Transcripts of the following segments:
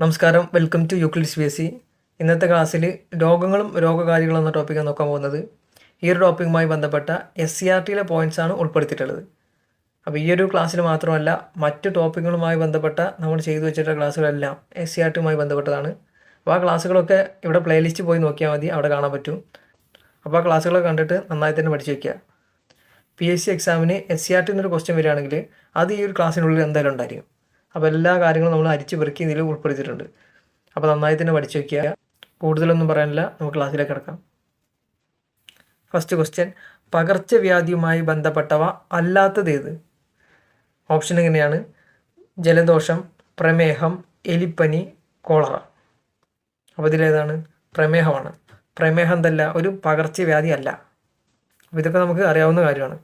നമസ്കാരം. Welcome to Euclid's B S C ഇന്നത്തെ ക്ലാസ്സിൽ രോഗങ്ങളും രോഗകാരികളും എന്ന ടോപ്പിക്കാണ് നോക്കാൻ പോകുന്നത്. ഈ ഒരു ടോപ്പിക്കുമായി ബന്ധപ്പെട്ട എസ് സി ആർ ടിയിലെ പോയിന്റ്സ് ആണ് ഉൾപ്പെടുത്തിയിട്ടുള്ളത്. അപ്പോൾ ഈ ഒരു ക്ലാസ്സിൽ മാത്രമല്ല മറ്റ് ടോപ്പിക്കുകളുമായി ബന്ധപ്പെട്ട നമ്മൾ ചെയ്തു വെച്ചിട്ടുള്ള ക്ലാസ്സുകളെല്ലാം എസ് സി ആർ ടിയുമായി ബന്ധപ്പെട്ടതാണ്. അപ്പോൾ ആ ക്ലാസ്സുകളൊക്കെ ഇവിടെ പ്ലേലിസ്റ്റ് പോയി നോക്കിയാൽ മതി അവിടെ കാണാൻ പറ്റും. അപ്പോൾ ആ ക്ലാസ്സുകളൊക്കെ കണ്ടിട്ട് നന്നായി തന്നെ പഠിച്ചു വയ്ക്കുക പി എസ് സി എക്സാമിന് എസ് സി ആർ ടി എന്നൊരു ക്വസ്റ്റ്യൻ വരികയാണെങ്കിൽ അത് ഈ ഒരു ക്ലാസ്സിനുള്ളിൽ എന്തായാലും ഉണ്ടായിരിക്കും. അപ്പോൾ എല്ലാ കാര്യങ്ങളും നമ്മൾ അരിച്ച് പെറുക്കി ഇതിൽ ഉൾപ്പെടുത്തിയിട്ടുണ്ട്. അപ്പോൾ നന്നായി തന്നെ പഠിച്ചു വയ്ക്കുക കൂടുതലൊന്നും പറയാനില്ല. നമുക്ക് ക്ലാസ്സിലേക്ക് കിടക്കാം. ഫസ്റ്റ് ക്വസ്റ്റ്യൻ പകർച്ചവ്യാധിയുമായി ബന്ധപ്പെട്ടവ അല്ലാത്തതേത് ഓപ്ഷൻ എങ്ങനെയാണ് ജലദോഷം പ്രമേഹം എലിപ്പനി കോളറ അപ്പോൾ ഇതിലേതാണ് പ്രമേഹമാണ്. പ്രമേഹം എന്തല്ല? ഒരു പകർച്ചവ്യാധി അല്ല. അപ്പോൾ ഇതൊക്കെ നമുക്ക് അറിയാവുന്ന കാര്യമാണ്.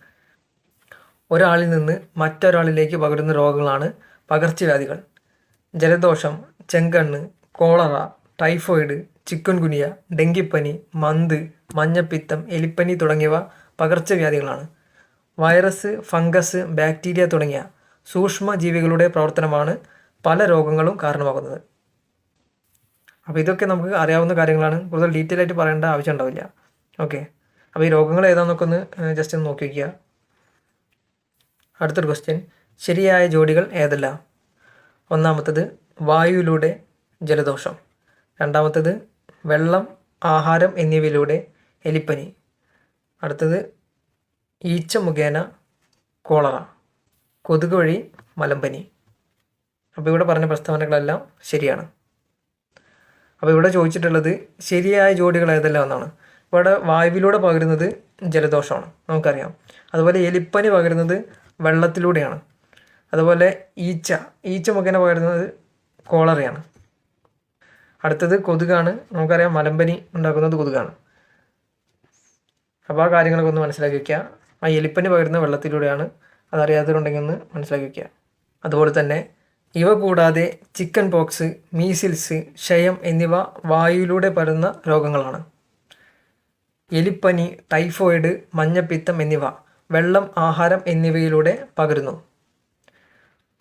ഒരാളിൽ നിന്ന് മറ്റൊരാളിലേക്ക് പകരുന്ന രോഗങ്ങളാണ് പകർച്ചവ്യാധികൾ ജലദോഷം ചെങ്കണ്ണ് കോളറ ടൈഫോയിഡ് ചിക്കൻകുനിയ ഡെങ്കിപ്പനി മന്ത് മഞ്ഞപ്പിത്തം എലിപ്പനി തുടങ്ങിയവ പകർച്ചവ്യാധികളാണ്. വൈറസ് ഫംഗസ് ബാക്ടീരിയ തുടങ്ങിയ സൂക്ഷ്മജീവികളുടെ പ്രവർത്തനമാണ് പല രോഗങ്ങളും കാരണമാകുന്നത്. അപ്പോൾ ഇതൊക്കെ നമുക്ക് അറിയാവുന്ന കാര്യങ്ങളാണ്. കൂടുതൽ ഡീറ്റെയിൽ ആയിട്ട് പറയേണ്ട ആവശ്യം ഉണ്ടാവില്ല. ഓക്കെ. അപ്പോൾ ഈ രോഗങ്ങൾ ഏതാണെന്നൊക്കെ ഒന്ന് ജസ്റ്റ് ഒന്ന് നോക്കി വയ്ക്കുക അടുത്തൊരു ക്വസ്റ്റ്യൻ ശരിയായ ജോഡികൾ ഏതെല്ലാം? ഒന്നാമത്തത് വായുവിലൂടെ ജലദോഷം. രണ്ടാമത്തത് വെള്ളം ആഹാരം എന്നിവയിലൂടെ എലിപ്പനി. അടുത്തത് ഈച്ച മുഖേന കോളറ. കൊതുക് വഴി മലമ്പനി. അപ്പോൾ ഇവിടെ പറഞ്ഞ പ്രസ്താവനകളെല്ലാം ശരിയാണ്. അപ്പോൾ ഇവിടെ ചോദിച്ചിട്ടുള്ളത് ശരിയായ ജോഡികൾ ഏതെല്ലാം എന്നാണ്. ഇവിടെ വായുവിലൂടെ പകരുന്നത് ജലദോഷമാണ്. നമുക്കറിയാം. അതുപോലെ എലിപ്പനി പകരുന്നത് വെള്ളത്തിലൂടെയാണ്. അതുപോലെ ഈച്ച. ഈച്ച മുഖേന പകരുന്നത് കോളറയാണ്. അടുത്തത് കൊതുകാണ്. നമുക്കറിയാം മലമ്പനി ഉണ്ടാക്കുന്നത് കൊതുകാണ്. അപ്പോൾ ആ കാര്യങ്ങളൊക്കെ ഒന്ന് മനസ്സിലാക്കി വയ്ക്കുക ആ എലിപ്പനി പകരുന്ന വെള്ളത്തിലൂടെയാണ് അതറിയാത്തവരുണ്ടെങ്കിൽ ഒന്ന് മനസ്സിലാക്കി വയ്ക്കുക അതുപോലെ തന്നെ ഇവ കൂടാതെ ചിക്കൻ പോക്സ് മീസിൽസ് ക്ഷയം എന്നിവ വായുവിലൂടെ പരുന്ന രോഗങ്ങളാണ്. എലിപ്പനി ടൈഫോയിഡ് മഞ്ഞപ്പിത്തം എന്നിവ വെള്ളം ആഹാരം എന്നിവയിലൂടെ പകരുന്നു.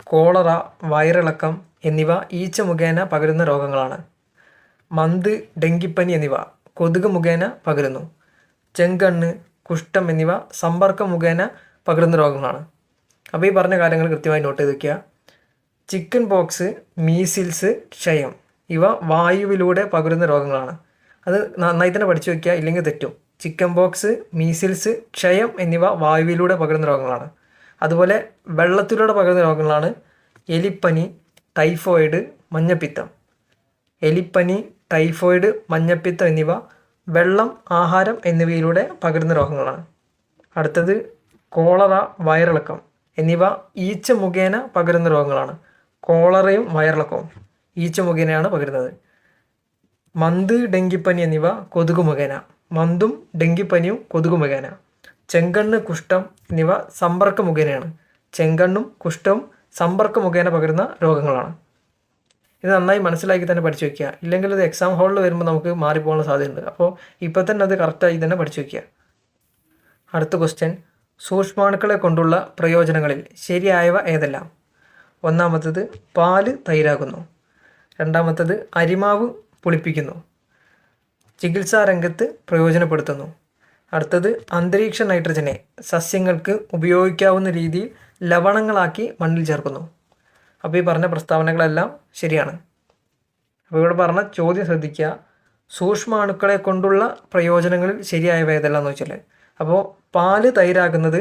കോളറ വയറിളക്കം എന്നിവ ഈച്ച മുഖേന പകരുന്ന രോഗങ്ങളാണ്. മന്ത് ഡെങ്കിപ്പനി എന്നിവ കൊതുക് മുഖേന പകരുന്നു. ചെങ്കണ്ണ് കുഷ്ഠം എന്നിവ സമ്പർക്കം മുഖേന പകരുന്ന രോഗങ്ങളാണ്. അപ്പോൾ ഈ പറഞ്ഞ കാര്യങ്ങൾ കൃത്യമായി നോട്ട് ചെയ്ത് വയ്ക്കുക ചിക്കൻ പോക്സ് മീസിൽസ് ക്ഷയം ഇവ വായുവിലൂടെ പകരുന്ന രോഗങ്ങളാണ്. അത് നന്നായി തന്നെ പഠിച്ചു വയ്ക്കുക ഇല്ലെങ്കിൽ തെറ്റും. ചിക്കൻ പോക്സ് മീസിൽസ് ക്ഷയം എന്നിവ വായുവിലൂടെ പകരുന്ന രോഗങ്ങളാണ്. അതുപോലെ വെള്ളത്തിലൂടെ പകരുന്ന രോഗങ്ങളാണ് എലിപ്പനി ടൈഫോയിഡ് മഞ്ഞപ്പിത്തം. എലിപ്പനി ടൈഫോയിഡ് മഞ്ഞപ്പിത്തം എന്നിവ വെള്ളം ആഹാരം എന്നിവയിലൂടെ പകരുന്ന രോഗങ്ങളാണ്. അടുത്തത് കോളറ വയറിളക്കം എന്നിവ ഈച്ച മുഖേന പകരുന്ന രോഗങ്ങളാണ്. കോളറയും വയറിളക്കവും ഈച്ച മുഖേനയാണ് പകരുന്നത്. മന്ത് ഡെങ്കിപ്പനി എന്നിവ കൊതുക് മുഖേന. മന്തും ഡെങ്കിപ്പനിയും കൊതുക് മുഖേന. ചെങ്കണ്ണ് കുഷ്ഠം എന്നിവ സമ്പർക്ക മുഖേനയാണ്. ചെങ്കണ്ണും കുഷ്ഠവും സമ്പർക്ക മുഖേന പകരുന്ന രോഗങ്ങളാണ്. ഇത് നന്നായി മനസ്സിലാക്കി തന്നെ പഠിച്ചു വയ്ക്കുക ഇല്ലെങ്കിൽ ഇത് എക്സാം ഹാളിൽ വരുമ്പോൾ നമുക്ക് മാറിപ്പോകാനുള്ള സാധ്യതയുണ്ട്. അപ്പോൾ ഇപ്പോൾ തന്നെ അത് കറക്റ്റായി തന്നെ പഠിച്ചു വയ്ക്കുക അടുത്ത ക്വസ്റ്റ്യൻ സൂക്ഷ്മാണുക്കളെ കൊണ്ടുള്ള പ്രയോജനങ്ങളിൽ ശരിയായവ ഏതെല്ലാം? ഒന്നാമത്തത് പാൽ തൈരാകുന്നു രണ്ടാമത്തത് അരിമാവ് പുളിപ്പിക്കുന്നു. ചികിത്സാ രംഗത്ത് പ്രയോജനപ്പെടുത്തുന്നു. അടുത്തത് അന്തരീക്ഷ നൈട്രജനെ സസ്യങ്ങൾക്ക് ഉപയോഗിക്കാവുന്ന രീതിയിൽ ലവണങ്ങളാക്കി മണ്ണിൽ ചേർക്കുന്നു. അപ്പോൾ ഈ പറഞ്ഞ പ്രസ്താവനകളെല്ലാം ശരിയാണ്. അപ്പോൾ ഇവിടെ പറഞ്ഞ ചോദ്യം ശ്രദ്ധിക്കുക സൂക്ഷ്മാണുക്കളെ കൊണ്ടുള്ള പ്രയോജനങ്ങളിൽ ശരിയായവ ഏതെല്ലാം എന്ന് വെച്ചാൽ അപ്പോൾ പാൽ തൈരാകുന്നത്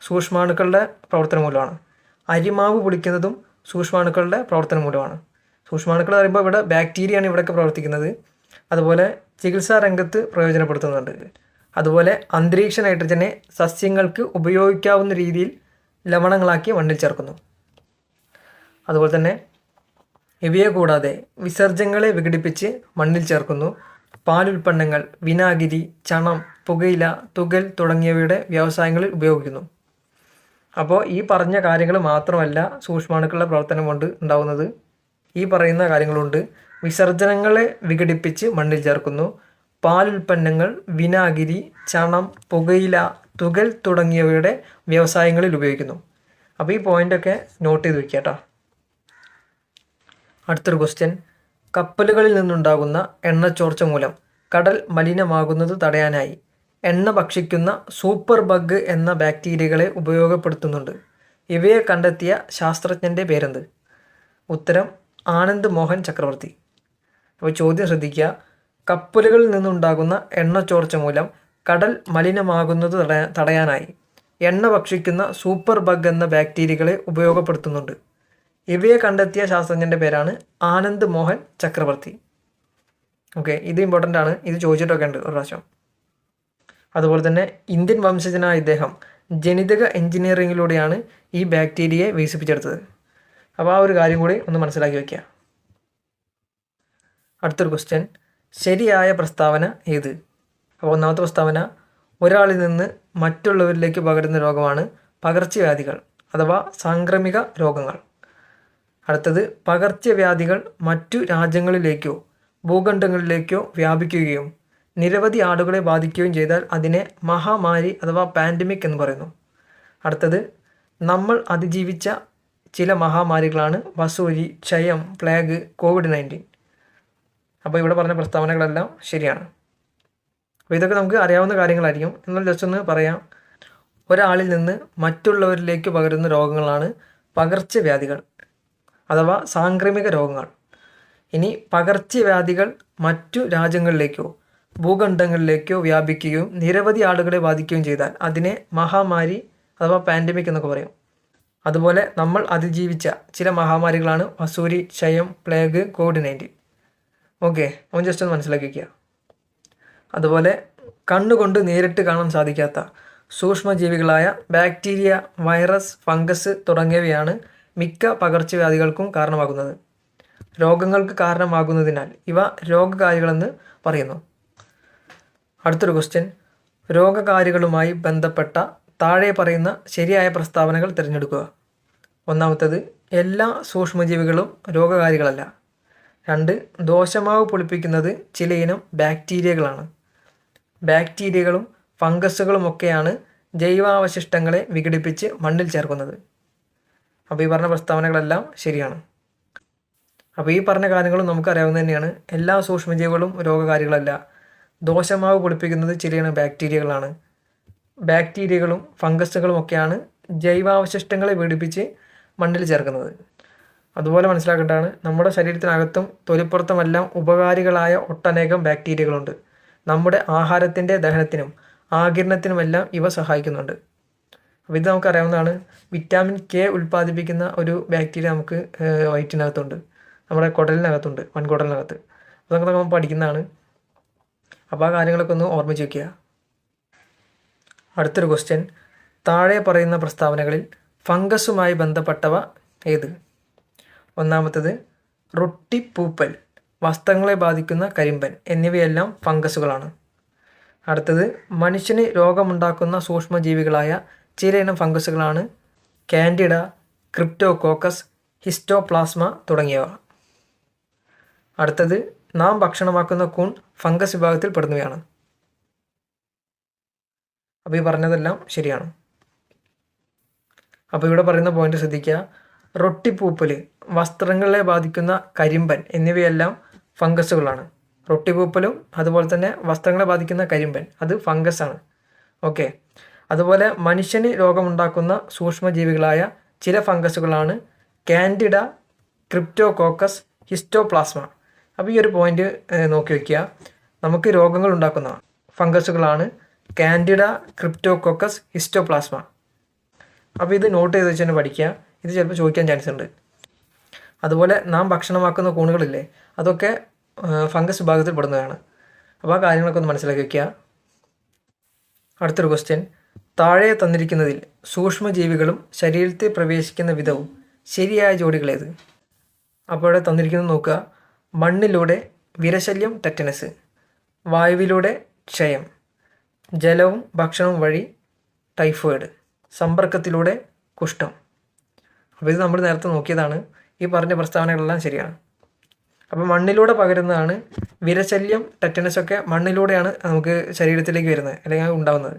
സൂക്ഷ്മാണുക്കളുടെ പ്രവർത്തനം മൂലമാണ്. അരിമാവ് പൊടിക്കുന്നതും സൂക്ഷ്മാണുക്കളുടെ പ്രവർത്തനം മൂലമാണ്. സൂക്ഷ്മാണുക്കൾ പറയുമ്പോൾ ഇവിടെ ബാക്ടീരിയയാണ് ഇവിടെയൊക്കെ പ്രവർത്തിക്കുന്നത്. അതുപോലെ ചികിത്സാ രംഗത്ത് പ്രയോജനപ്പെടുത്തുന്നുണ്ട്. അതുപോലെ അന്തരീക്ഷ നൈട്രജനെ സസ്യങ്ങൾക്ക് ഉപയോഗിക്കാവുന്ന രീതിയിൽ ലവണങ്ങളാക്കി മണ്ണിൽ ചേർക്കുന്നു. അതുപോലെ തന്നെ ഇവയെ കൂടാതെ വിസർജ്യങ്ങളെ വിഘടിപ്പിച്ച് മണ്ണിൽ ചേർക്കുന്നു. പാലുൽപ്പന്നങ്ങൾ വിനാഗിരി ചണം പുകയില തുകൽ തുടങ്ങിയവയുടെ വ്യവസായങ്ങളിൽ ഉപയോഗിക്കുന്നു. അപ്പോൾ ഈ പറഞ്ഞ കാര്യങ്ങൾ മാത്രമല്ല സൂക്ഷ്മാണുക്കളുടെ പ്രവർത്തനം കൊണ്ട് ഉണ്ടാകുന്നത് ഈ പറയുന്ന കാര്യങ്ങളുണ്ട്. വിസർജനങ്ങളെ വിഘടിപ്പിച്ച് മണ്ണിൽ ചേർക്കുന്നു. പാലുൽപ്പന്നങ്ങൾ വിനാഗിരി ചണം പുകയില തുകൽ തുടങ്ങിയവയുടെ വ്യവസായങ്ങളിൽ ഉപയോഗിക്കുന്നു. അപ്പോൾ ഈ പോയിന്റൊക്കെ നോട്ട് ചെയ്ത് വെക്കുക കേട്ടോ. അടുത്തൊരു ക്വസ്റ്റ്യൻ കപ്പലുകളിൽ നിന്നുണ്ടാകുന്ന എണ്ണച്ചോർച്ച മൂലം കടൽ മലിനമാകുന്നത് തടയാനായി എണ്ണ ഭക്ഷിക്കുന്ന സൂപ്പർ ബഗ് എന്ന ബാക്ടീരിയകളെ ഉപയോഗപ്പെടുത്തുന്നുണ്ട്. ഇവയെ കണ്ടെത്തിയ ശാസ്ത്രജ്ഞന്റെ പേരെന്ത്? ഉത്തരം ആനന്ദ് മോഹൻ ചക്രവർത്തി. അപ്പോൾ ചോദ്യം ശ്രദ്ധിക്കുക കപ്പലുകളിൽ നിന്നുണ്ടാകുന്ന എണ്ണ ചോർച്ച മൂലം കടൽ മലിനമാകുന്നത് തടയാ- തടയാനായി. എണ്ണ ഭക്ഷിക്കുന്ന സൂപ്പർ ബഗ് എന്ന ബാക്ടീരിയകളെ ഉപയോഗപ്പെടുത്തുന്നുണ്ട്. ഇവയെ കണ്ടെത്തിയ ശാസ്ത്രജ്ഞന്റെ പേരാണ് ആനന്ദ് മോഹൻ ചക്രവർത്തി. ഓക്കെ ഇത് ഇമ്പോർട്ടന്റ് ആണ്. ഇത് ചോദിച്ചിട്ടൊക്കെ ഉണ്ട് ഒരു പ്രാവശ്യം. അതുപോലെ തന്നെ ഇന്ത്യൻ വംശജനായ ഇദ്ദേഹം ജനിതക എഞ്ചിനീയറിങ്ങിലൂടെയാണ് ഈ ബാക്ടീരിയയെ വികസിപ്പിച്ചെടുത്തത്. അപ്പോൾ ആ ഒരു കാര്യം കൂടി ഒന്ന് മനസ്സിലാക്കി വയ്ക്കുക അടുത്തൊരു ക്വസ്റ്റ്യൻ ശരിയായ പ്രസ്താവന ഏത്? അപ്പോൾ ഒന്നാമത്തെ പ്രസ്താവന ഒരാളിൽ നിന്ന് മറ്റുള്ളവരിലേക്ക് പകരുന്ന രോഗമാണ് പകർച്ചവ്യാധികൾ അഥവാ സാംക്രമിക രോഗങ്ങൾ. അടുത്തത് പകർച്ചവ്യാധികൾ മറ്റു രാജ്യങ്ങളിലേക്കോ ഭൂഖണ്ഡങ്ങളിലേക്കോ വ്യാപിക്കുകയും നിരവധി ആളുകളെ ബാധിക്കുകയും ചെയ്താൽ അതിനെ മഹാമാരി അഥവാ പാൻഡമിക് എന്ന് പറയുന്നു. അടുത്തത് നമ്മൾ അതിജീവിച്ച ചില മഹാമാരികളാണ് വസൂരി ക്ഷയം പ്ലേഗ് കോവിഡ് നയന്റീൻ. അപ്പോൾ ഇവിടെ പറഞ്ഞ പ്രസ്താവനകളെല്ലാം ശരിയാണ്. അപ്പോൾ ഇതൊക്കെ നമുക്ക് അറിയാവുന്ന കാര്യങ്ങളായിരിക്കും. എന്നാൽ ജസ്റ്റ് ഒന്ന് പറയാം. ഒരാളിൽ നിന്ന് മറ്റുള്ളവരിലേക്ക് പകരുന്ന രോഗങ്ങളാണ് പകർച്ചവ്യാധികൾ അഥവാ സാംക്രമിക രോഗങ്ങൾ. ഇനി പകർച്ചവ്യാധികൾ മറ്റു രാജ്യങ്ങളിലേക്കോ ഭൂഖണ്ഡങ്ങളിലേക്കോ വ്യാപിക്കുകയും നിരവധി ആളുകളെ ബാധിക്കുകയും ചെയ്താൽ അതിനെ മഹാമാരി അഥവാ പാൻഡമിക് എന്നൊക്കെ പറയും. അതുപോലെ നമ്മൾ അതിജീവിച്ച ചില മഹാമാരികളാണ് വസൂരി ക്ഷയം പ്ലേഗ് കോവിഡ് നയന്റീൻ ഓക്കെ അവൻ ജസ്റ്റ് ഒന്ന് മനസ്സിലാക്കി വയ്ക്കുക അതുപോലെ കണ്ണുകൊണ്ട് നേരിട്ട് കാണാൻ സാധിക്കാത്ത സൂക്ഷ്മജീവികളായ ബാക്ടീരിയ വൈറസ് ഫംഗസ് തുടങ്ങിയവയാണ് മിക്ക പകർച്ചവ്യാധികൾക്കും കാരണമാകുന്നത്. രോഗങ്ങൾക്ക് കാരണമാകുന്നതിനാൽ ഇവ രോഗകാരികളെന്ന് പറയുന്നു. അടുത്തൊരു ക്വസ്റ്റ്യൻ രോഗകാരികളുമായി ബന്ധപ്പെട്ട താഴെ പറയുന്ന ശരിയായ പ്രസ്താവനകൾ തിരഞ്ഞെടുക്കുക. ഒന്നാമത്തത് എല്ലാ സൂക്ഷ്മജീവികളും രോഗകാരികളല്ല. രണ്ട് ദോശമാവ് പൊളിപ്പിക്കുന്നത് ചിലയിനം ബാക്ടീരിയകളാണ്. ബാക്ടീരിയകളും ഫംഗസുകളുമൊക്കെയാണ് ജൈവാവശിഷ്ടങ്ങളെ വിഘടിപ്പിച്ച് മണ്ണിൽ ചേർക്കുന്നത്. അപ്പോൾ ഈ പറഞ്ഞ പ്രസ്താവനകളെല്ലാം ശരിയാണ്. അപ്പോൾ ഈ പറഞ്ഞ കാര്യങ്ങളും നമുക്ക് നമുക്കറിയാവുന്ന തന്നെയാണ്. എല്ലാ സൂക്ഷ്മജീവികളും രോഗകാരികളല്ല. ദോശമാവ് പൊളിപ്പിക്കുന്നത് ചിലയിനം ബാക്ടീരിയകളാണ്. ബാക്ടീരിയകളും ഫംഗസുകളുമൊക്കെയാണ് ജൈവാവശിഷ്ടങ്ങളെ വിഘടിപ്പിച്ച് മണ്ണിൽ ചേർക്കുന്നത്. അതുപോലെ മനസ്സിലാക്കേണ്ടതാണ് നമ്മുടെ ശരീരത്തിനകത്തും തൊലിപ്പുറത്തുമെല്ലാം ഉപകാരികളായ ഒട്ടനേകം ബാക്ടീരിയകളുണ്ട്. നമ്മുടെ ആഹാരത്തിന്റെ ദഹനത്തിനും ആകിരണത്തിനുമെല്ലാം ഇവ സഹായിക്കുന്നുണ്ട്. അപ്പോൾ ഇത് നമുക്കറിയാവുന്നതാണ് വിറ്റാമിൻ കെ ഉൽപ്പാദിപ്പിക്കുന്ന ഒരു ബാക്ടീരിയ നമുക്ക് വയറ്റിനകത്തുണ്ട്. നമ്മുടെ കുടലിനകത്തുണ്ട് വൻകുടലിനകത്ത്. അതൊക്കെ നമ്മൾ പഠിക്കുന്നതാണ്. അപ്പോൾ ആ കാര്യങ്ങളൊക്കെ ഒന്ന് ഓർമ്മിച്ച് വയ്ക്കുക അടുത്തൊരു ക്വസ്റ്റ്യൻ താഴെ പറയുന്ന പ്രസ്താവനകളിൽ ഫംഗസുമായി ബന്ധപ്പെട്ടവ ഏത്? ഒന്നാമത്തത് റൊട്ടിപ്പൂപ്പൽ വസ്ത്രങ്ങളെ ബാധിക്കുന്ന കരിമ്പൻ എന്നിവയെല്ലാം ഫംഗസുകളാണ്. അടുത്തത് മനുഷ്യന് രോഗമുണ്ടാക്കുന്ന സൂക്ഷ്മജീവികളായ ചിലയിനം ഫംഗസുകളാണ് കാൻഡിഡ ക്രിപ്റ്റോകോക്കസ് ഹിസ്റ്റോപ്ലാസ്മ തുടങ്ങിയവ. അടുത്തത് നാം ഭക്ഷണമാക്കുന്ന കൂൺ ഫംഗസ് വിഭാഗത്തിൽ പെടുന്നവയാണ്. അപ്പോൾ ഈ പറഞ്ഞതെല്ലാം ശരിയാണ്. അപ്പോൾ ഇവിടെ പറയുന്ന പോയിന്റ് ശ്രദ്ധിക്കുക. റൊട്ടിപ്പൂപ്പൽ വസ്ത്രങ്ങളെ ബാധിക്കുന്ന കരിമ്പൻ എന്നിവയെല്ലാം ഫംഗസുകളാണ്. റൊട്ടിപ്പൂപ്പലും അതുപോലെ തന്നെ വസ്ത്രങ്ങളെ ബാധിക്കുന്ന കരിമ്പൻ അത് ഫംഗസാണ്. ഓക്കെ. അതുപോലെ മനുഷ്യന് രോഗമുണ്ടാക്കുന്ന സൂക്ഷ്മജീവികളായ ചില ഫംഗസുകളാണ് കാൻഡിഡ ക്രിപ്റ്റോകോക്കസ് ഹിസ്റ്റോപ്ലാസ്മ. അപ്പോൾ ഈ ഒരു പോയിന്റ് നോക്കി വയ്ക്കുക നമുക്ക് രോഗങ്ങൾ ഉണ്ടാക്കുന്ന ഫംഗസുകളാണ് കാൻഡിഡ ക്രിപ്റ്റോകോക്കസ് ഹിസ്റ്റോപ്ലാസ്മ. അപ്പോൾ ഇത് നോട്ട് ചെയ്ത് വെച്ച് തന്നെ പഠിക്കുക. ഇത് ചിലപ്പോൾ ചോദിക്കാൻ ചാൻസ് ഉണ്ട്. അതുപോലെ നാം ഭക്ഷണമാക്കുന്ന കൂണുകളില്ലേ അതൊക്കെ ഫംഗസ് വിഭാഗത്തിൽ പെടുന്നതാണ് അപ്പോൾ ആ കാര്യങ്ങളൊക്കെ ഒന്ന് മനസ്സിലാക്കി വയ്ക്കുക അടുത്തൊരു ക്വസ്റ്റ്യൻ താഴെ തന്നിരിക്കുന്നതിൽ സൂക്ഷ്മജീവികളും ശരീരത്തിൽ പ്രവേശിക്കുന്ന വിധവും ശരിയായ ജോഡികളേത് അപ്പോൾ ഇവിടെ തന്നിരിക്കുന്നത് നോക്കുക. മണ്ണിലൂടെ വിരശല്യം ടെറ്റനസ് വായുവിലൂടെ ക്ഷയം. ജലവും ഭക്ഷണവും വഴി ടൈഫോയിഡ് സമ്പർക്കത്തിലൂടെ കുഷ്ഠം. അപ്പോൾ ഇത് നമ്മൾ നേരത്തെ നോക്കിയതാണ്. ഈ പറഞ്ഞ പ്രസ്താവനകളെല്ലാം ശരിയാണ്. അപ്പോൾ മണ്ണിലൂടെ പകരുന്നതാണ് വിരശല്യം ടെറ്റനസ് ഒക്കെ മണ്ണിലൂടെയാണ് നമുക്ക് ശരീരത്തിലേക്ക് വരുന്നത് അല്ലെങ്കിൽ ഉണ്ടാകുന്നത്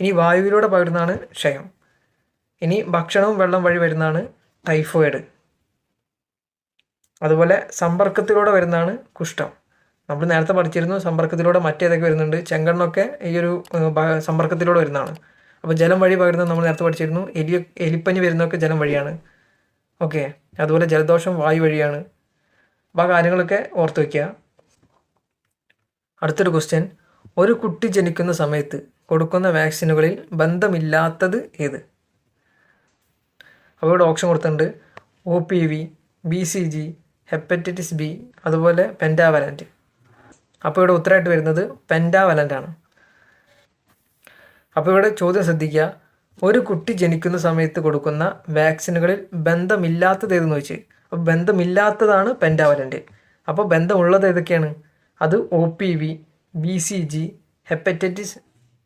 ഇനി വായുവിലൂടെ പകരുന്നതാണ് ക്ഷയം. ഇനി ഭക്ഷണവും വെള്ളം വഴി വരുന്നതാണ് ടൈഫോയിഡ് അതുപോലെ സമ്പർക്കത്തിലൂടെ വരുന്നതാണ് കുഷ്ഠം. നമ്മൾ നേരത്തെ പഠിച്ചിരുന്നു സമ്പർക്കത്തിലൂടെ മറ്റേതൊക്കെ വരുന്നുണ്ട്. ചെങ്കണ്ണൊക്കെ ഈ ഒരു സമ്പർക്കത്തിലൂടെ വരുന്നതാണ്. അപ്പോൾ ജലം വഴി പകരുന്നത് നമ്മൾ നേരത്തെ പഠിച്ചിരുന്നു. എലി എലിപ്പനി വരുന്നതൊക്കെ ജലം വഴിയാണ്. ഓക്കെ. അതുപോലെ ജലദോഷം വായു വഴിയാണ്. അപ്പോൾ ആ കാര്യങ്ങളൊക്കെ ഓർത്ത് വയ്ക്കുക അടുത്തൊരു ക്വസ്റ്റ്യൻ ഒരു കുട്ടി ജനിക്കുന്ന സമയത്ത് കൊടുക്കുന്ന വാക്സിനുകളിൽ ബന്ധമില്ലാത്തത് ഏത്? അപ്പോൾ ഇവിടെ ഓപ്ഷൻ കൊടുത്തിട്ടുണ്ട്. O P V B C G hepatitis B അതുപോലെ പെന്റാവലന്റ് അപ്പോൾ ഇവിടെ ഉത്തരമായിട്ട് വരുന്നത് പെന്റാവലന്റ് ആണ്. അപ്പോൾ ഇവിടെ ചോദ്യം ശ്രദ്ധിക്കുക. ഒരു കുട്ടി ജനിക്കുന്ന സമയത്ത് കൊടുക്കുന്ന വാക്സിനുകളിൽ ബന്ധമില്ലാത്തത് ഏതെന്ന് ചോദിച്ചു. അപ്പോൾ ബന്ധമില്ലാത്തതാണ് പെന്റാവലന്റ്. അപ്പോൾ ബന്ധമുള്ളത് ഏതൊക്കെയാണ്? അത് O P V B C G hepatitis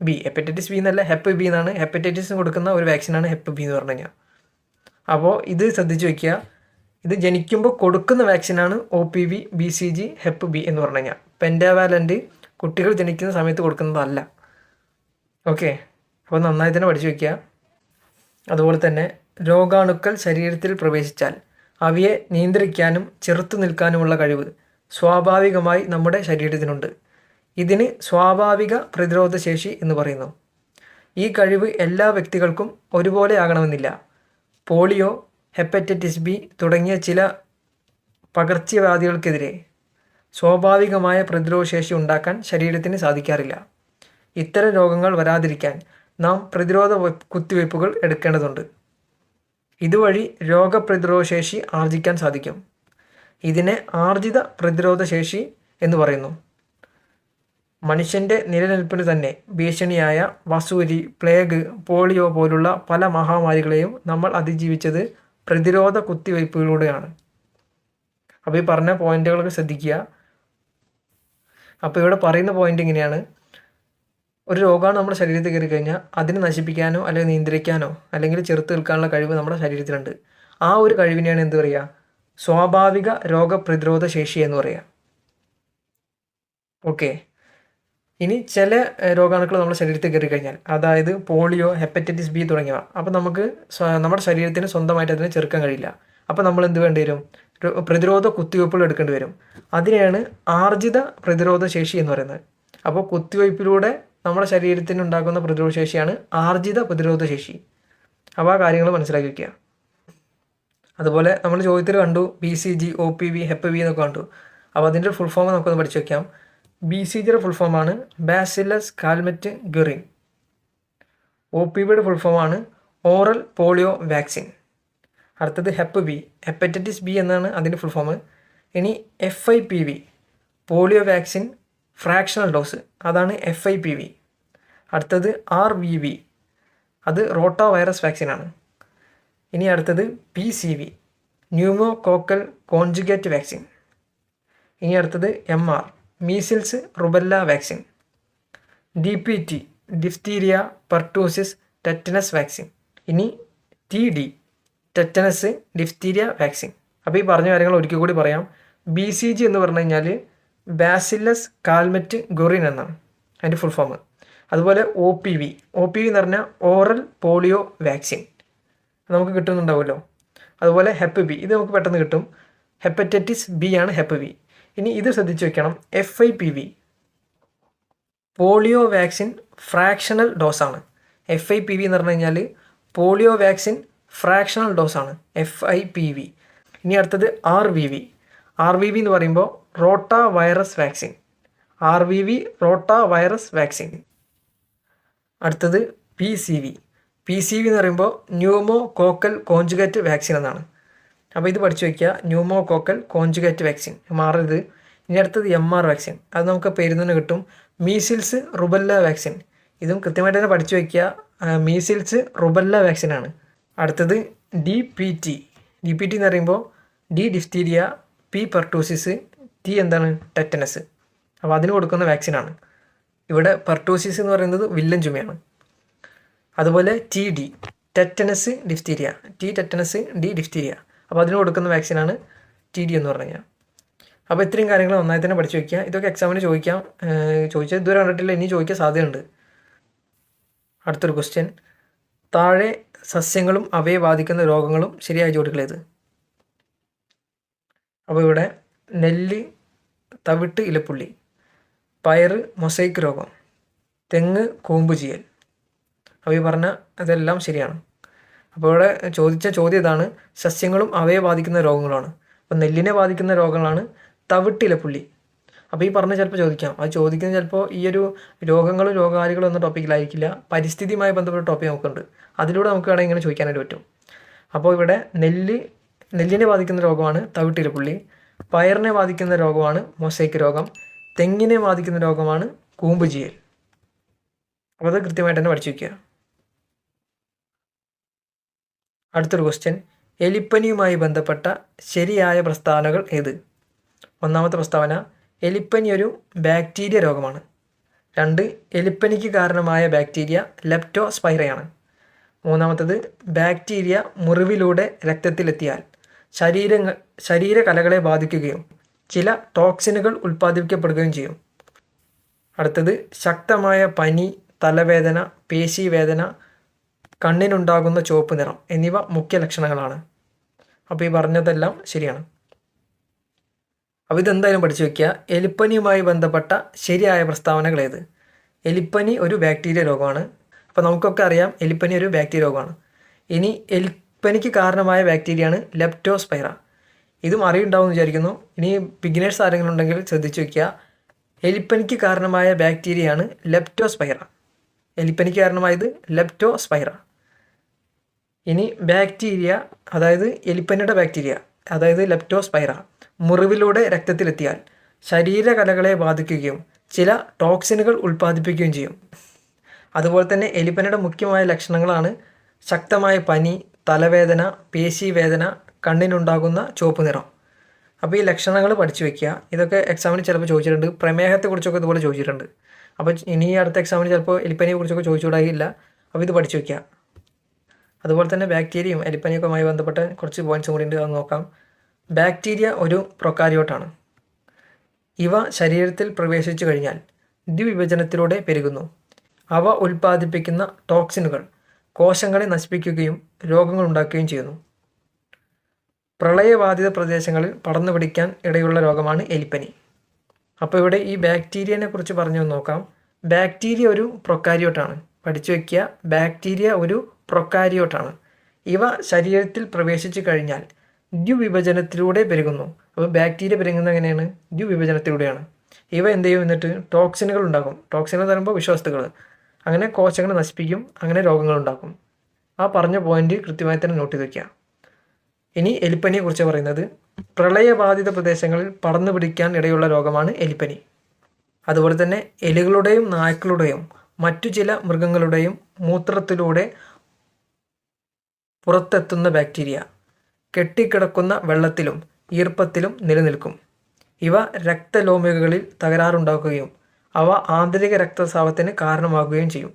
B. Hepatitis B എന്നല്ല ഹെപ്പ് ബി എന്നാണ്. ഹെപ്പറ്റൈറ്റിസ് കൊടുക്കുന്ന ഒരു വാക്സിനാണ് ഹെപ്പ് ബി എന്ന് പറഞ്ഞു കഴിഞ്ഞാൽ അപ്പോൾ ഇത് ശ്രദ്ധിച്ച് വയ്ക്കുക ഇത് ജനിക്കുമ്പോൾ കൊടുക്കുന്ന വാക്സിനാണ് O P V B C G hep B എന്ന് പറഞ്ഞു കഴിഞ്ഞാൽ പെൻഡാവാലന്റ് കുട്ടികൾ ജനിക്കുന്ന സമയത്ത് കൊടുക്കുന്നതല്ല. ഓക്കെ? അപ്പോൾ നന്നായി തന്നെ പഠിച്ചു വയ്ക്കുക അതുപോലെ തന്നെ രോഗാണുക്കൾ ശരീരത്തിൽ പ്രവേശിച്ചാൽ അവയെ നിയന്ത്രിക്കാനും ചെറുത്തു നിൽക്കാനുമുള്ള കഴിവ് സ്വാഭാവികമായി നമ്മുടെ ശരീരത്തിനുണ്ട്. ഇതിന് സ്വാഭാവിക പ്രതിരോധ ശേഷി എന്ന് പറയുന്നു. ഈ കഴിവ് എല്ലാ വ്യക്തികൾക്കും ഒരുപോലെ ആകണമെന്നില്ല. പോളിയോ ഹെപ്പറ്റൈറ്റിസ് ബി തുടങ്ങിയ ചില പകർച്ചവ്യാധികൾക്കെതിരെ സ്വാഭാവികമായ പ്രതിരോധശേഷി ഉണ്ടാക്കാൻ ശരീരത്തിന് സാധിക്കാറില്ല. ഇത്തരം രോഗങ്ങൾ വരാതിരിക്കാൻ നാം പ്രതിരോധ കുത്തിവയ്പ്പുകൾ എടുക്കേണ്ടതുണ്ട്. ഇതുവഴി രോഗപ്രതിരോധശേഷി ആർജിക്കാൻ സാധിക്കും. ഇതിനെ ആർജിത പ്രതിരോധശേഷി എന്ന് പറയുന്നു. മനുഷ്യന്റെ നിലനിൽപ്പിന് തന്നെ ഭീഷണിയായ വസൂരി പ്ലേഗ് പോളിയോ പോലുള്ള പല മഹാമാരികളെയും നമ്മൾ അതിജീവിച്ചത് പ്രതിരോധ കുത്തിവയ്പ്പുകളിലൂടെയാണ്. അപ്പോൾ ഈ പറഞ്ഞ പോയിന്റുകളൊക്കെ ശ്രദ്ധിക്കുക. അപ്പോൾ ഇവിടെ പറയുന്ന പോയിന്റ് ഇങ്ങനെയാണ്. ഒരു രോഗമാണ് നമ്മുടെ ശരീരത്തിൽ കയറി കഴിഞ്ഞാൽ അതിനെ നശിപ്പിക്കാനോ അല്ലെങ്കിൽ നിയന്ത്രിക്കാനോ അല്ലെങ്കിൽ ചെറുത്ത് നിൽക്കാനുള്ള കഴിവ് നമ്മുടെ ശരീരത്തിലുണ്ട്. ആ ഒരു കഴിവിനെയാണ് എന്ത് പറയുക? സ്വാഭാവിക രോഗപ്രതിരോധ ശേഷി എന്ന് പറയുക. ഓക്കെ ഇനി ചില രോഗാണുക്കൾ നമ്മുടെ ശരീരത്തിൽ കയറി കഴിഞ്ഞാൽ അതായത് പോളിയോ ഹെപ്പറ്റൈറ്റിസ് ബി തുടങ്ങിയവ. അപ്പോൾ നമുക്ക് നമ്മുടെ ശരീരത്തിന് സ്വന്തമായിട്ട് അതിനെ ചെറുക്കാൻ കഴിയില്ല. അപ്പോൾ നമ്മൾ എന്ത് വേണ്ടി വരും? പ്രതിരോധ കുത്തിവയ്പ്പുകൾ എടുക്കേണ്ടി വരും. അതിനെയാണ് ആർജിത പ്രതിരോധ ശേഷി എന്ന് പറയുന്നത്. അപ്പോൾ കുത്തിവയ്പ്പിലൂടെ നമ്മുടെ ശരീരത്തിന് ഉണ്ടാക്കുന്ന പ്രതിരോധ ശേഷിയാണ് ആർജിത പ്രതിരോധ ശേഷി. അപ്പോൾ ആ കാര്യങ്ങൾ മനസ്സിലാക്കി വയ്ക്കുക അതുപോലെ നമ്മൾ ചോദ്യത്തിൽ കണ്ടു B C G O P V hep V എന്നൊക്കെ കണ്ടു. അപ്പോൾ അതിന്റെ ഫുൾ ഫോം നമുക്കൊന്ന് പഠിച്ചു വയ്ക്കാം ബി സി ജിയുടെ ഫുൾ ഫോമാണ് bacillus Calmette Guerin O P വിയുടെ ഫുൾ ഫോമാണ് ഓറൽ പോളിയോ വാക്സിൻ അടുത്തത് ഹെപ്പ് ബി ഹെപ്പറ്റൈറ്റിസ് ബി എന്നാണ് അതിന്റെ ഫുൾ ഫോം ഇനി F I P V polio vaccine fractional dose അതാണ് എഫ് ഐ പി വി അടുത്തത് ആർ വി വി അത് റോട്ടോ വൈറസ് വാക്സിനാണ് ഇനി അടുത്തത് P C V pneumococcal conjugate vaccine ഇനി അടുത്തത് M R measles rubella vaccine D P T diphtheria pertussis tetanus vaccine ഇനി T D tetanus diphtheria vaccine അപ്പോൾ ഈ പറഞ്ഞ കാര്യങ്ങൾ ഒരിക്കൽ കൂടി പറയാം. ബി സി ജി എന്ന് പറഞ്ഞു കഴിഞ്ഞാൽ ബാസിലസ് കാൽമറ്റ് ഗൊറിൻ എന്നാണ് അതിന്റെ ഫുൾ ഫോം അതുപോലെ O P V O P V എന്ന് പറഞ്ഞാൽ ഓറൽ പോളിയോ വാക്സിൻ. നമുക്ക് കിട്ടുന്നുണ്ടാവുമല്ലോ. അതുപോലെ ഹെപ്പ് ബി. ഇത് നമുക്ക് പെട്ടെന്ന് കിട്ടും. ഹെപ്പറ്റൈറ്റിസ് ബി ആണ് ഹെപ്പ് ബി ഇനി ഇത് ശ്രദ്ധിച്ച് വെക്കണം. F I P V polio vaccine fractional ഡോസാണ്. F I P V എന്ന് പറഞ്ഞു കഴിഞ്ഞാൽ പോളിയോ വാക്സിൻ ഫ്രാക്ഷണൽ ഡോസാണ്. എഫ് ഐ പി വി ഇനി അടുത്തത് R V V R V V എന്ന് പറയുമ്പോൾ rotavirus vaccine. R V V rotavirus vaccine. അടുത്തത് P C V. P C V എന്ന് പറയുമ്പോൾ ന്യൂമോ കോക്കൽ കോഞ്ചുഗേറ്റ് വാക്സിൻ എന്നാണ്. അപ്പോൾ ഇത് പഠിച്ചു വയ്ക്കുക ന്യൂമോ കോക്കൽ കോഞ്ചുഗേറ്റ് വാക്സിൻ. മാറരുത് ഇനി അടുത്തത് എം ആർ വാക്സിൻ. അത് നമുക്ക് പേരിൽ നിന്ന് കിട്ടും. Measles rubella vaccine. ഇതും കൃത്യമായിട്ട് തന്നെ പഠിച്ചു വയ്ക്കുക മീസിൽസ് റുബല്ല വാക്സിനാണ് അടുത്തത് D P T. D P T എന്ന് പറയുമ്പോൾ D diphtheria P pertussis T എന്താണ്? ടെറ്റനസ് അപ്പോൾ അതിന് കൊടുക്കുന്ന വാക്സിനാണ് ഇവിടെ പെർട്ടൂസിസ് എന്ന് പറയുന്നത് വില്ലൻ ചുമയാണ്. അതുപോലെ T D tetanus diphtheria T tetanus D diphtheria അപ്പോൾ അതിന് കൊടുക്കുന്ന വാക്സിനാണ് ടി ഡി എന്ന് പറഞ്ഞു കഴിഞ്ഞാൽ. അപ്പോൾ ഇത്രയും കാര്യങ്ങൾ നന്നായി തന്നെ പഠിച്ചു വയ്ക്കുക ഇതൊക്കെ എക്സാമിന് ചോദിക്കാം. ചോദിച്ചാൽ ഇതുവരെ കണ്ടിട്ടില്ല. ഇനി ചോദിക്കാൻ സാധ്യതയുണ്ട്. അടുത്തൊരു ക്വസ്റ്റ്യൻ താഴെ സസ്യങ്ങളും അവയെ ബാധിക്കുന്ന രോഗങ്ങളും ശരിയായ ജോഡികളേത്? അപ്പോൾ ഇവിടെ നെല്ല് തവിട്ട് ഇലപ്പുള്ളി പയറ് മൊസൈക്ക് രോഗം തെങ്ങ് കൂമ്പ് ചെയ്യൽ ഈ പറഞ്ഞ അതെല്ലാം ശരിയാണ്. അപ്പോൾ ഇവിടെ ചോദിച്ച ചോദ്യം ഇതാണ് സസ്യങ്ങളും അവയെ ബാധിക്കുന്ന രോഗങ്ങളാണ്. അപ്പോൾ നെല്ലിനെ ബാധിക്കുന്ന രോഗങ്ങളാണ് തവിട്ടിലപ്പുള്ളി അപ്പോൾ ഈ പറഞ്ഞ ചിലപ്പോൾ ചോദിക്കാം. അത് ചോദിക്കുന്ന ചിലപ്പോൾ ഈ ഒരു രോഗങ്ങളും രോഗകാരികളും എന്ന ടോപ്പിക്കിലായിരിക്കില്ല പരിസ്ഥിതിയുമായി ബന്ധപ്പെട്ട ടോപ്പിക് നമുക്കുണ്ട്. അതിലൂടെ നമുക്ക് വേണമെങ്കിൽ ഇങ്ങനെ ചോദിക്കാനായിട്ട് പറ്റും. അപ്പോൾ ഇവിടെ നെല്ല് നെല്ലിനെ ബാധിക്കുന്ന രോഗമാണ് തവിട്ടിലപ്പുള്ളി പയറിനെ ബാധിക്കുന്ന രോഗമാണ് മൊസൈക്ക് രോഗം തെങ്ങിനെ ബാധിക്കുന്ന രോഗമാണ് കൂമ്പ് ചെയ്യൽ അപ്പോൾ അത് കൃത്യമായിട്ട് തന്നെ പഠിച്ചു വയ്ക്കുക അടുത്തൊരു ക്വസ്റ്റ്യൻ എലിപ്പനിയുമായി ബന്ധപ്പെട്ട ശരിയായ പ്രസ്താവനകൾ ഏത്? ഒന്നാമത്തെ പ്രസ്താവന എലിപ്പനി ഒരു ബാക്ടീരിയ രോഗമാണ്. രണ്ട് എലിപ്പനിക്ക് കാരണമായ ബാക്ടീരിയ ലെപ്റ്റോസ്പൈറയാണ് മൂന്നാമത്തത് ബാക്ടീരിയ മുറിവിലൂടെ രക്തത്തിലെത്തിയാൽ. ശരീരങ്ങൾ ശരീരകലകളെ ബാധിക്കുകയും ചില ടോക്സിനുകൾ ഉൽപ്പാദിപ്പിക്കപ്പെടുകയും ചെയ്യും. അടുത്തത് ശക്തമായ പനി തലവേദന പേശീവേദന കണ്ണിനുണ്ടാകുന്ന ചുവപ്പ് നിറം എന്നിവ മുഖ്യ ലക്ഷണങ്ങളാണ്. അപ്പോൾ ഈ പറഞ്ഞതെല്ലാം ശരിയാണ്. അപ്പോൾ ഇതെന്തായാലും പഠിച്ചു വയ്ക്കുക എലിപ്പനിയുമായി ബന്ധപ്പെട്ട ശരിയായ പ്രസ്താവനകൾ ഏത്? എലിപ്പനി ഒരു ബാക്ടീരിയ രോഗമാണ്. അപ്പോൾ നമുക്കൊക്കെ അറിയാം എലിപ്പനി ഒരു ബാക്ടീരിയ രോഗമാണ്. ഇനി എലിപ്പനിക്ക് കാരണമായ ബാക്ടീരിയയാണ് ലെപ്റ്റോസ്പൈറ ഇതും അറിയുണ്ടാവും എന്ന് വിചാരിക്കുന്നു. ഇനി ബിഗിനേഴ്സ് ആരെങ്കിലും ഉണ്ടെങ്കിൽ ശ്രദ്ധിച്ചു വയ്ക്കുക എലിപ്പനിക്ക് കാരണമായ ബാക്ടീരിയയാണ് ലെപ്റ്റോസ്പൈറ എലിപ്പനിക്ക് കാരണമായത് ലെപ്റ്റോസ്പൈറ ഇനി ബാക്ടീരിയ അതായത് എലിപ്പനിയുടെ ബാക്ടീരിയ അതായത് ലെപ്റ്റോസ്പൈറ മുറിവിലൂടെ രക്തത്തിലെത്തിയാൽ ശരീരകലകളെ ബാധിക്കുകയും ചില ടോക്സിനുകൾ ഉൽപ്പാദിപ്പിക്കുകയും ചെയ്യും. അതുപോലെ തന്നെ എലിപ്പനിയുടെ മുഖ്യമായ ലക്ഷണങ്ങളാണ് ശക്തമായ പനി തലവേദന പേശിവേദന കണ്ണിനുണ്ടാകുന്ന ചുവപ്പ് നിറം. അപ്പോൾ ഈ ലക്ഷണങ്ങൾ പഠിച്ചു വെക്കുക. ഇതൊക്കെ എക്സാമിന് ചിലപ്പോൾ ചോദിച്ചിട്ടുണ്ട്. പ്രമേഹത്തെക്കുറിച്ചൊക്കെ ഇതുപോലെ ചോദിച്ചിട്ടുണ്ട്. അപ്പോൾ ഇനി അടുത്ത എക്സാമിന് ചിലപ്പോൾ എലിപ്പനിയെ കുറിച്ചൊക്കെ ചോദിച്ചുകൂടാകില്ല അപ്പോൾ ഇത് പഠിച്ചു വെക്കുക. അതുപോലെ തന്നെ ബാക്ടീരിയയും എലിപ്പനിയൊക്കെയുമായി ബന്ധപ്പെട്ട കുറച്ച് പോയിന്റ്സും കൂടി ഉണ്ട്. അത് നോക്കാം. ബാക്ടീരിയ ഒരു പ്രൊക്കാരിയോട്ടാണ് ഇവ ശരീരത്തിൽ പ്രവേശിച്ചു കഴിഞ്ഞാൽ ദ്വിവിഭജനത്തിലൂടെ പെരുകുന്നു. അവ ഉൽപ്പാദിപ്പിക്കുന്ന ടോക്സിനുകൾ കോശങ്ങളെ നശിപ്പിക്കുകയും രോഗങ്ങൾ ഉണ്ടാക്കുകയും ചെയ്യുന്നു. പ്രളയബാധിത പ്രദേശങ്ങളിൽ പടർന്നു പിടിക്കാൻ ഇടയുള്ള രോഗമാണ് എലിപ്പനി. അപ്പോൾ ഇവിടെ ഈ ബാക്ടീരിയനെ കുറിച്ച് പറഞ്ഞു നോക്കാം. ബാക്ടീരിയ ഒരു പ്രൊക്കാരിയോട്ടാണ്. പഠിച്ചു വയ്ക്കുക ബാക്ടീരിയ ഒരു പ്രൊക്കാരിയോട്ടാണ്. ഇവ ശരീരത്തിൽ പ്രവേശിച്ചു കഴിഞ്ഞാൽ ദ്യുവിഭജനത്തിലൂടെ പെരുകുന്നു. അപ്പോൾ ബാക്ടീരിയ പെരുകുന്നത് എങ്ങനെയാണ്? ദ്യുവിഭജനത്തിലൂടെയാണ് ഇവ എന്ത് ചെയ്യും? എന്നിട്ട് ടോക്സിനുകൾ ഉണ്ടാകും. ടോക്സിനുകൾ തരുമ്പോൾ വിശ്വസ്തുക്കൾ അങ്ങനെ കോശങ്ങളെ നശിപ്പിക്കും അങ്ങനെ രോഗങ്ങൾ ഉണ്ടാക്കും ആ പറഞ്ഞ പോയിന്റ് കൃത്യമായി തന്നെ നോട്ട് ചെയ്ത് വയ്ക്കുക ഇനി എലിപ്പനിയെ കുറിച്ച് പറയുന്നത്. പ്രളയബാധിത പ്രദേശങ്ങളിൽ പടർന്നു പിടിക്കാൻ ഇടയുള്ള രോഗമാണ് എലിപ്പനി. അതുപോലെ തന്നെ എലികളുടെയും നായ്ക്കളുടെയും മറ്റു ചില മൃഗങ്ങളുടെയും മൂത്രത്തിലൂടെ പുറത്തെത്തുന്ന ബാക്ടീരിയ കെട്ടിക്കിടക്കുന്ന വെള്ളത്തിലും ഈർപ്പത്തിലും നിലനിൽക്കും. ഇവ രക്തലോമികകളിൽ തകരാറുണ്ടാക്കുകയും അവ ആന്തരിക രക്തസ്രാവത്തിന് കാരണമാകുകയും ചെയ്യും.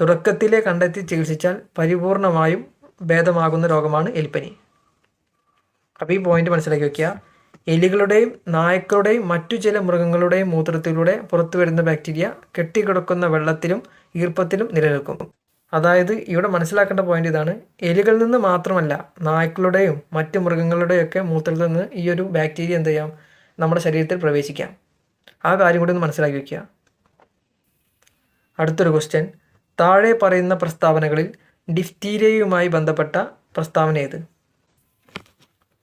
തുടക്കത്തിലെ കണ്ടെത്തി ചികിത്സിച്ചാൽ പരിപൂർണമായും ഭേദമാകുന്ന രോഗമാണ് എലിപ്പനി. അപ്പോൾ ഈ പോയിന്റ് മനസ്സിലാക്കി വയ്ക്കുക എലികളുടെയും നായ്ക്കളുടെയും മറ്റു ചില മൃഗങ്ങളുടെയും മൂത്രത്തിലൂടെ പുറത്തു വരുന്ന ബാക്ടീരിയ കെട്ടിക്കിടക്കുന്ന വെള്ളത്തിലും ഈർപ്പത്തിലും നിലനിൽക്കും. അതായത് ഇവിടെ മനസ്സിലാക്കേണ്ട പോയിന്റ് ഇതാണ്. എലികളിൽ നിന്ന് മാത്രമല്ല നായ്ക്കളുടെയും മറ്റു മൃഗങ്ങളുടെയും ഒക്കെ മൂത്രത്തിൽ നിന്ന് ഈ ഒരു ബാക്ടീരിയ എന്ത് ചെയ്യാം? നമ്മുടെ ശരീരത്തിൽ പ്രവേശിക്കാം. ആ കാര്യം കൂടി ഒന്ന് മനസ്സിലാക്കി വയ്ക്കുക അടുത്തൊരു ക്വസ്റ്റ്യൻ താഴെ പറയുന്ന പ്രസ്താവനകളിൽ ഡിഫ്തീരിയയുമായി ബന്ധപ്പെട്ട പ്രസ്താവന ഏത്?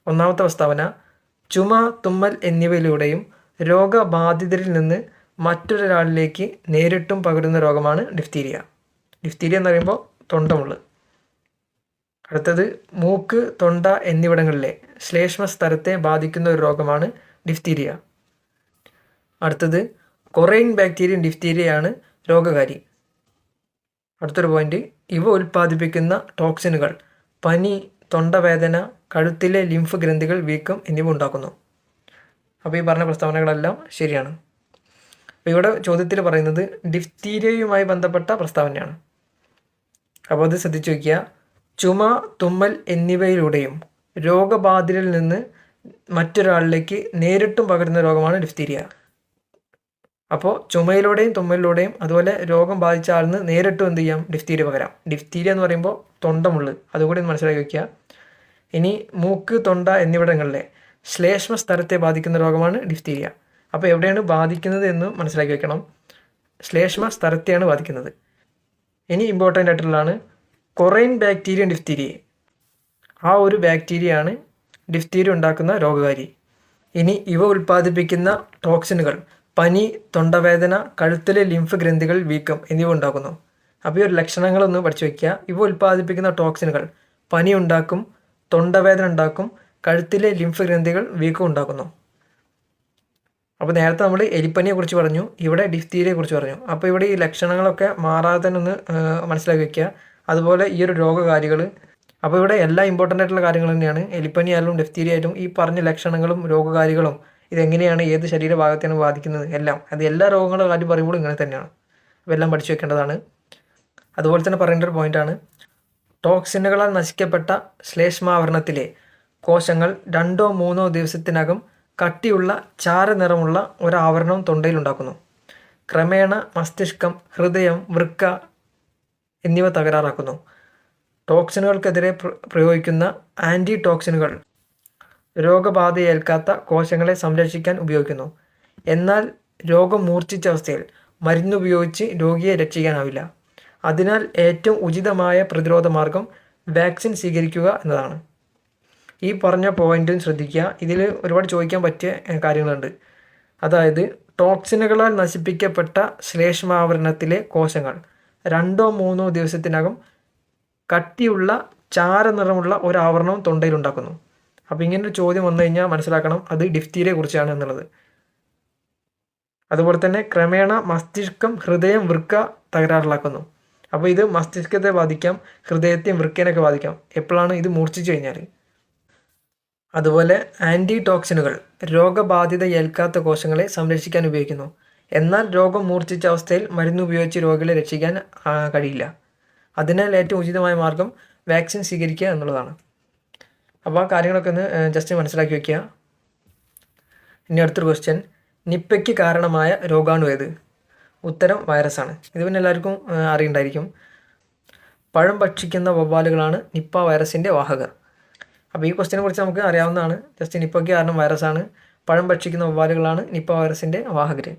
ഒന്നാമത്തെ പ്രസ്താവന ചുമ തുമ്മൽ എന്നിവയിലൂടെയും രോഗബാധിതരിൽ നിന്ന് മറ്റൊരാളിലേക്ക് നേരിട്ടും പകരുന്ന രോഗമാണ് ഡിഫ്തീരിയ ഡിഫ്തീരിയ എന്ന് പറയുമ്പോൾ തൊണ്ടമുള്ള അടുത്തത് മൂക്ക് തൊണ്ട എന്നിവിടങ്ങളിലെ ശ്ലേഷ്മ സ്ഥലത്തെ ബാധിക്കുന്ന ഒരു രോഗമാണ് ഡിഫ്തീരിയ അടുത്തത് കൊറൈൻ ബാക്ടീരിയൻ ഡിഫ്തീരിയയാണ് രോഗകാരി. അടുത്തൊരു പോയിന്റ് ഇവ ഉൽപ്പാദിപ്പിക്കുന്ന ടോക്സിനുകൾ പനി തൊണ്ടവേദന കഴുത്തിലെ ലിംഫ് ഗ്രന്ഥികൾ വീക്കം എന്നിവ ഉണ്ടാക്കുന്നു. അപ്പോൾ ഈ പറഞ്ഞ പ്രസ്താവനകളെല്ലാം ശരിയാണ്. അപ്പോൾ ഇവിടെ ചോദ്യത്തിൽ പറയുന്നത് ഡിഫ്തീരിയയുമായി ബന്ധപ്പെട്ട പ്രസ്താവനയാണ്. അപ്പോൾ അത് ശ്രദ്ധിച്ചു നോക്കിയ ചുമ തുമ്മൽ എന്നിവയിലൂടെയും രോഗബാധിതരിൽ നിന്ന് മറ്റൊരാളിലേക്ക് നേരിട്ടും പകരുന്ന രോഗമാണ് ഡിഫ്തീരിയ. അപ്പോൾ ചുമയിലൂടെയും തുമ്മലിലൂടെയും അതുപോലെ രോഗം ബാധിച്ച ആളിന് നേരിട്ടും എന്ത് ചെയ്യാം? ഡിഫ്തീരിയ പകരാം. ഡിഫ്തീരിയ എന്ന് പറയുമ്പോൾ തൊണ്ടമുള്ളു. അതുകൂടി ഒന്ന് മനസ്സിലാക്കി വയ്ക്കുക ഇനി മൂക്ക് തൊണ്ട എന്നിവിടങ്ങളിലെ ശ്ലേഷ്മ സ്ഥലത്തെ ബാധിക്കുന്ന രോഗമാണ് ഡിഫ്തീരിയ അപ്പോൾ എവിടെയാണ് ബാധിക്കുന്നത് എന്ന് മനസ്സിലാക്കി വെക്കണം. ശ്ലേഷ്മ സ്ഥലത്തെയാണ് ബാധിക്കുന്നത്. ഇനി ഇമ്പോർട്ടന്റ് ആയിട്ടുള്ളതാണ് കൊറൈൻ ബാക്ടീരിയ ഡിഫ്തീരിയ ആ ഒരു ബാക്ടീരിയയാണ് ഡിഫ്തീരിയ ഉണ്ടാക്കുന്ന രോഗകാരി. ഇനി ഇവ ഉൽപ്പാദിപ്പിക്കുന്ന ടോക്സിനുകൾ പനി തൊണ്ടവേദന കഴുത്തിലെ ലിംഫ് ഗ്രന്ഥികൾ വീക്കം എന്നിവ ഉണ്ടാക്കുന്നു. അപ്പോൾ ഈ ഒരു ലക്ഷണങ്ങളൊന്ന് പഠിച്ചു വയ്ക്കുക. ഇവ ഉൽപ്പാദിപ്പിക്കുന്ന ടോക്സിനുകൾ പനി ഉണ്ടാക്കും തൊണ്ടവേദന ഉണ്ടാക്കും കഴുത്തിലെ ലിംഫ് ഗ്രന്ഥികൾ വീക്കം ഉണ്ടാക്കുന്നു. അപ്പോൾ നേരത്തെ നമ്മൾ എലിപ്പനിയെ കുറിച്ച് പറഞ്ഞു ഇവിടെ ഡിഫ്തീരിയെ കുറിച്ച് പറഞ്ഞു. അപ്പോൾ ഇവിടെ ഈ ലക്ഷണങ്ങളൊക്കെ മാറാതെ തന്നെ ഒന്ന് മനസ്സിലാക്കി വയ്ക്കുക. അതുപോലെ ഈ ഒരു രോഗകാരികൾ അപ്പോൾ ഇവിടെ എല്ലാ ഇമ്പോർട്ടന്റ് ആയിട്ടുള്ള കാര്യങ്ങൾ തന്നെയാണ്. എലിപ്പനി ആയാലും ഡിഫ്തീരിയ ആയാലും ഈ പറഞ്ഞ ലക്ഷണങ്ങളും രോഗകാരികളും ഇതെങ്ങനെയാണ് ഏത് ശരീരഭാഗത്തെയാണ് ബാധിക്കുന്നത് എല്ലാം. അത് എല്ലാ രോഗങ്ങളുടെ കാര്യം പറയുമ്പോൾ ഇങ്ങനെ തന്നെയാണ്. അപ്പോൾ പഠിച്ചു വെക്കേണ്ടതാണ്. അതുപോലെ തന്നെ പറയേണ്ട ഒരു പോയിന്റാണ് ടോക്സിനുകളാൽ നശിക്കപ്പെട്ട ശ്ലേഷ്മാവരണത്തിലെ കോശങ്ങൾ രണ്ടോ മൂന്നോ ദിവസത്തിനകം കട്ടിയുള്ള ചാരനിറമുള്ള ഒരാവരണം തൊണ്ടയിലുണ്ടാക്കുന്നു ക്രമേണ മസ്തിഷ്കം ഹൃദയം വൃക്ക എന്നിവ തകരാറാക്കുന്നു. ടോക്സിനുകൾക്കെതിരെ പ്ര- പ്രയോഗിക്കുന്ന ആന്റി ടോക്സിനുകൾ രോഗബാധയേൽക്കാത്ത കോശങ്ങളെ സംരക്ഷിക്കാൻ ഉപയോഗിക്കുന്നു. എന്നാൽ രോഗം മൂർച്ഛിച്ച അവസ്ഥയിൽ മരുന്നുപയോഗിച്ച് രോഗിയെ രക്ഷിക്കാനാവില്ല. അതിനാൽ ഏറ്റവും ഉചിതമായ പ്രതിരോധ മാർഗം വാക്സിൻ സ്വീകരിക്കുക എന്നതാണ്. ഈ പറഞ്ഞ പോയിന്റും ശ്രദ്ധിക്കുക. ഇതിൽ ഒരുപാട് ചോദിക്കാൻ പറ്റിയ കാര്യങ്ങളുണ്ട്. അതായത് ടോക്സിനുകളാൽ നശിപ്പിക്കപ്പെട്ട ശ്ലേഷ്മാവരണത്തിലെ കോശങ്ങൾ രണ്ടോ മൂന്നോ ദിവസത്തിനകം കട്ടിയുള്ള ചാരനിറമുള്ള ഒരു ആവരണം തൊണ്ടയിൽ ഉണ്ടാക്കുന്നു അപ്പോൾ ഒരു ചോദ്യം വന്നു കഴിഞ്ഞാൽ മനസ്സിലാക്കണം അത് ഡിഫ്തീരിയെ കുറിച്ചാണ് എന്നുള്ളത്. അതുപോലെ തന്നെ ക്രമേണ മസ്തിഷ്കം ഹൃദയം വൃക്ക തകരാറിലാക്കുന്നു. അപ്പോൾ ഇത് മസ്തിഷ്കത്തെ ബാധിക്കാം ഹൃദയത്തെയും വൃക്കേനൊക്കെ ബാധിക്കാം. എപ്പോഴാണ് ഇത് മൂർച്ഛിച്ചു കഴിഞ്ഞാൽ അതുപോലെ ആന്റി ടോക്സിനുകൾ രോഗബാധിത ഏൽക്കാത്ത കോശങ്ങളെ സംരക്ഷിക്കാൻ ഉപയോഗിക്കുന്നു. എന്നാൽ രോഗം മൂർച്ഛിച്ച അവസ്ഥയിൽ മരുന്ന് ഉപയോഗിച്ച് രോഗികളെ രക്ഷിക്കാൻ കഴിയില്ല. അതിനാൽ ഏറ്റവും ഉചിതമായ മാർഗം വാക്സിൻ സ്വീകരിക്കുക എന്നുള്ളതാണ്. അപ്പോൾ ആ കാര്യങ്ങളൊക്കെ ഒന്ന് ജസ്റ്റ് മനസ്സിലാക്കി വെക്കുക. ഇനി അടുത്തൊരു ക്വസ്റ്റ്യൻ നിപ്പയ്ക്ക് കാരണമായ രോഗാണു ഏത്? ഉത്തരം വൈറസാണ്. ഇത് പിന്നെ എല്ലാവർക്കും അറിയണ്ടായിരിക്കും. പഴം ഭക്ഷിക്കുന്ന വവ്വാലുകളാണ് നിപ്പ വൈറസിന്റെ വാഹകർ. അപ്പോൾ ഈ ക്വസ്റ്റിനെ കുറിച്ച് നമുക്ക് അറിയാവുന്നതാണ്. ജസ്റ്റ് നിപ്പയ്ക്ക് കാരണം വൈറസാണ്. പഴം ഭക്ഷിക്കുന്ന വവ്വാലുകളാണ് നിപ്പ വൈറസിന്റെ വാഹകർ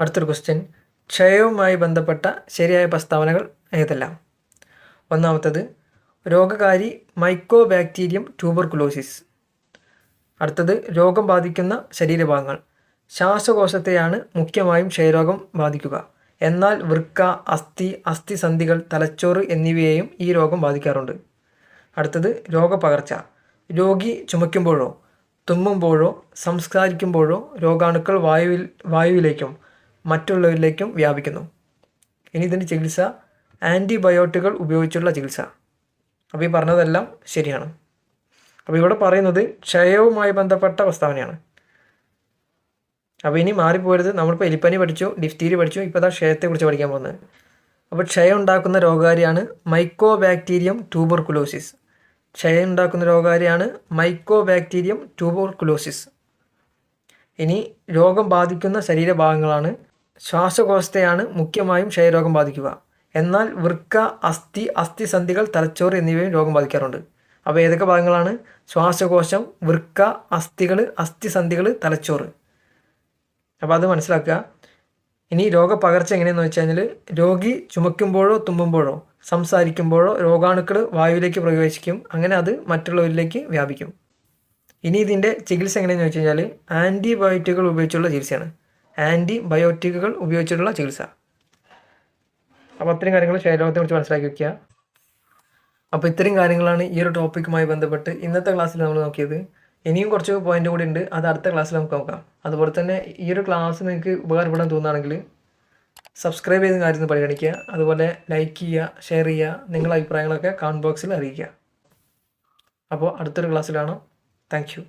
അടുത്തൊരു ക്വസ്റ്റ്യൻ ക്ഷയവുമായി ബന്ധപ്പെട്ട ശരിയായ പ്രസ്താവനകൾ ഏതെല്ലാം? ഒന്നാമത്തത് രോഗകാരി മൈക്കോ ബാക്ടീരിയം ട്യൂബർകുലോസിസ് അടുത്തത് രോഗം ബാധിക്കുന്ന ശരീരഭാഗങ്ങൾ. ശ്വാസകോശത്തെയാണ് മുഖ്യമായും ക്ഷയരോഗം ബാധിക്കുക. എന്നാൽ വൃക്ക അസ്ഥി അസ്ഥിസന്ധികൾ തലച്ചോറ് എന്നിവയെയും ഈ രോഗം ബാധിക്കാറുണ്ട്. അടുത്തത് രോഗപകർച്ച. രോഗി ചുമയ്ക്കുമ്പോഴോ തുമ്മുമ്പോഴോ സംസ്കാരിക്കുമ്പോഴോ രോഗാണുക്കൾ വായുവിൽ വായുവിലേക്കും മറ്റുള്ളവരിലേക്കും വ്യാപിക്കുന്നു. ഇനി ഇതിന്റെ ചികിത്സ ആന്റിബയോട്ടിക്കുകൾ ഉപയോഗിച്ചുള്ള ചികിത്സ. അപ്പോൾ ഈ പറഞ്ഞതെല്ലാം ശരിയാണ്. അപ്പോൾ ഇവിടെ പറയുന്നത് ക്ഷയവുമായി ബന്ധപ്പെട്ട പ്രസ്താവനയാണ്. അപ്പോൾ ഇനി മാറിപ്പോരുത്. നമ്മളിപ്പോൾ എലിപ്പനി പഠിച്ചു ഡിഫ്തീരി പഠിച്ചു ഇപ്പോൾ അതാ ക്ഷയത്തെക്കുറിച്ച് പഠിക്കാൻ പോകുന്നത്. അപ്പോൾ ക്ഷയം ഉണ്ടാക്കുന്ന രോഗകാരിയാണ് മൈക്കോ ബാക്ടീരിയം ട്യൂബർകുലോസിസ് ക്ഷയം ഉണ്ടാക്കുന്ന രോഗകാരിയാണ് മൈക്കോ ബാക്ടീരിയം ട്യൂബർകുലോസിസ് ഇനി രോഗം ബാധിക്കുന്ന ശരീരഭാഗങ്ങളാണ്. ശ്വാസകോശത്തെയാണ് മുഖ്യമായും ക്ഷയരോഗം ബാധിക്കുക. എന്നാൽ വൃക്ക അസ്ഥി അസ്ഥിസന്ധികൾ തലച്ചോറ് എന്നിവയും രോഗം ബാധിക്കാറുണ്ട്. അപ്പോൾ ഏതൊക്കെ ഭാഗങ്ങളാണ്? ശ്വാസകോശം വൃക്ക അസ്ഥികൾ അസ്ഥിസന്ധികൾ തലച്ചോറ്. അപ്പോൾ അത് മനസ്സിലാക്കുക. ഇനി രോഗപകർച്ച എങ്ങനെയെന്ന് വെച്ച് കഴിഞ്ഞാൽ രോഗി ചുമക്കുമ്പോഴോ തുമ്മുമ്പോഴോ സംസാരിക്കുമ്പോഴോ രോഗാണുക്കൾ വായുവിലേക്ക് പ്രവേശിക്കും. അങ്ങനെ അത് മറ്റുള്ളവരിലേക്ക് വ്യാപിക്കും. ഇനി ഇതിന്റെ ചികിത്സ എങ്ങനെയെന്ന് വെച്ച് കഴിഞ്ഞാൽ ആന്റിബയോട്ടിക്കുകൾ ഉപയോഗിച്ചുള്ള ചികിത്സയാണ്. ആന്റിബയോട്ടിക്കുകൾ ഉപയോഗിച്ചിട്ടുള്ള ചികിത്സ. അപ്പോൾ അത്രയും കാര്യങ്ങൾ ക്ഷയരോഗത്തെ കുറിച്ച് മനസ്സിലാക്കി വെക്കുക അപ്പോൾ ഇത്രയും കാര്യങ്ങളാണ് ഈ ഒരു ടോപ്പിക്കുമായി ബന്ധപ്പെട്ട് ഇന്നത്തെ ക്ലാസ്സിൽ നമ്മൾ നോക്കിയത്. ഇനിയും കുറച്ച് പോയിന്റ് കൂടി ഉണ്ട്. അത് അടുത്ത ക്ലാസ്സിൽ നമുക്ക് നോക്കാം. അതുപോലെ തന്നെ ഈ ഒരു ക്ലാസ് നിങ്ങൾക്ക് ഉപകാരപ്പെടാൻ തോന്നുകയാണെങ്കിൽ സബ്സ്ക്രൈബ് ചെയ്ത കാര്യം പരിഗണിക്കുക. അതുപോലെ ലൈക്ക് ചെയ്യുക ഷെയർ ചെയ്യുക നിങ്ങളുടെ അഭിപ്രായങ്ങളൊക്കെ കമന്റ് ബോക്സിൽ അറിയിക്കുക. അപ്പോൾ അടുത്തൊരു ക്ലാസ്സിൽ കാണാം. Thank you